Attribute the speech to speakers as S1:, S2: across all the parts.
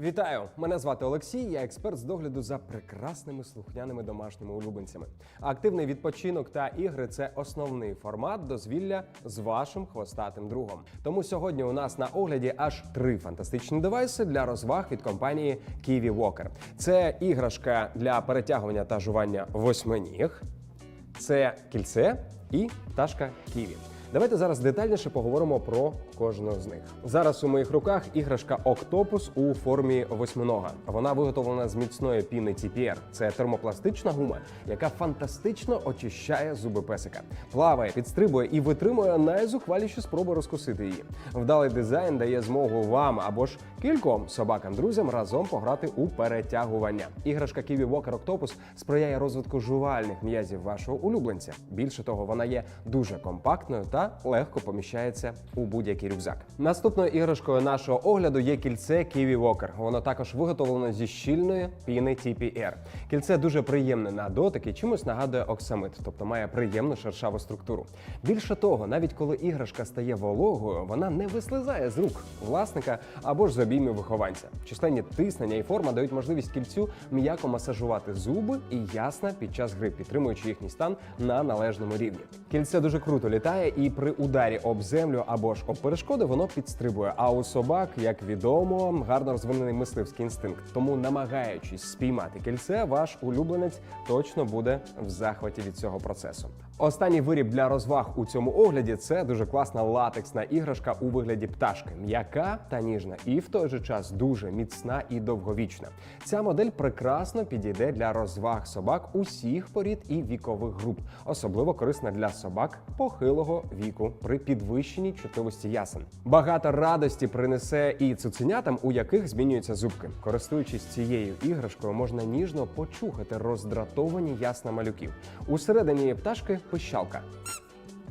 S1: Вітаю! Мене звати Олексій. Я експерт з догляду за прекрасними слухняними домашніми улюбленцями. Активний відпочинок та ігри це основний формат дозвілля з вашим хвостатим другом. Тому сьогодні у нас на огляді аж три фантастичні девайси для розваг від компанії Kiwi Walker. Це іграшка для перетягування та жування восьминіг, це кільце і пташка Ківі. Давайте зараз детальніше поговоримо про кожного з них. Зараз у моїх руках іграшка Октопус у формі восьминога. Вона виготовлена з міцної піни TPR. Це термопластична гума, яка фантастично очищає зуби песика. Плаває, підстрибує і витримує найзухваліші спроби розкусити її. Вдалий дизайн дає змогу вам або ж кільком собакам-друзям разом пограти у перетягування. Іграшка Kiwi Walker Octopus сприяє розвитку жувальних м'язів вашого улюбленця. Більше того, вона є дуже компактною та легко поміщається у будь-який рюкзак. Наступною іграшкою нашого огляду є кільце Kiwi Walker. Воно також виготовлено зі щільної піни TPR. Кільце дуже приємне на дотик і чимось нагадує оксамит, тобто має приємну шершаву структуру. Більше того, навіть коли іграшка стає вологою, вона не вислизає з рук власника або ж з обіймів вихованця. Численні тиснення і форма дають можливість кільцю м'яко масажувати зуби і ясна під час гри, підтримуючи їхній стан на належному рівні. Кільце дуже круто літає, і при ударі об землю або ж об перешкоди воно підстрибує. А у собак, як відомо, гарно розвинений мисливський інстинкт. Тому, намагаючись спіймати кільце, ваш улюбленець точно буде в захваті від цього процесу. Останній виріб для розваг у цьому огляді це дуже класна латексна іграшка у вигляді пташки, м'яка та ніжна, і в той же час дуже міцна і довговічна. Ця модель прекрасно підійде для розваг собак усіх порід і вікових груп, особливо корисна для собак похилого віку при підвищеній чутливості ясен. Багато радості принесе і цуценятам, у яких змінюються зубки. Користуючись цією іграшкою, можна ніжно почухати роздратовані ясна малюків. Усередині пташки пищалка.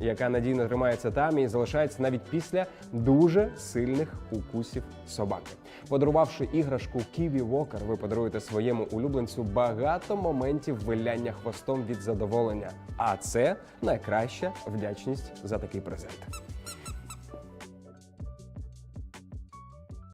S1: Яка надійно тримається там і залишається навіть після дуже сильних укусів собаки. Подарувавши іграшку Kiwi Walker, ви подаруєте своєму улюбленцю багато моментів виляння хвостом від задоволення. А це найкраща вдячність за такий презент.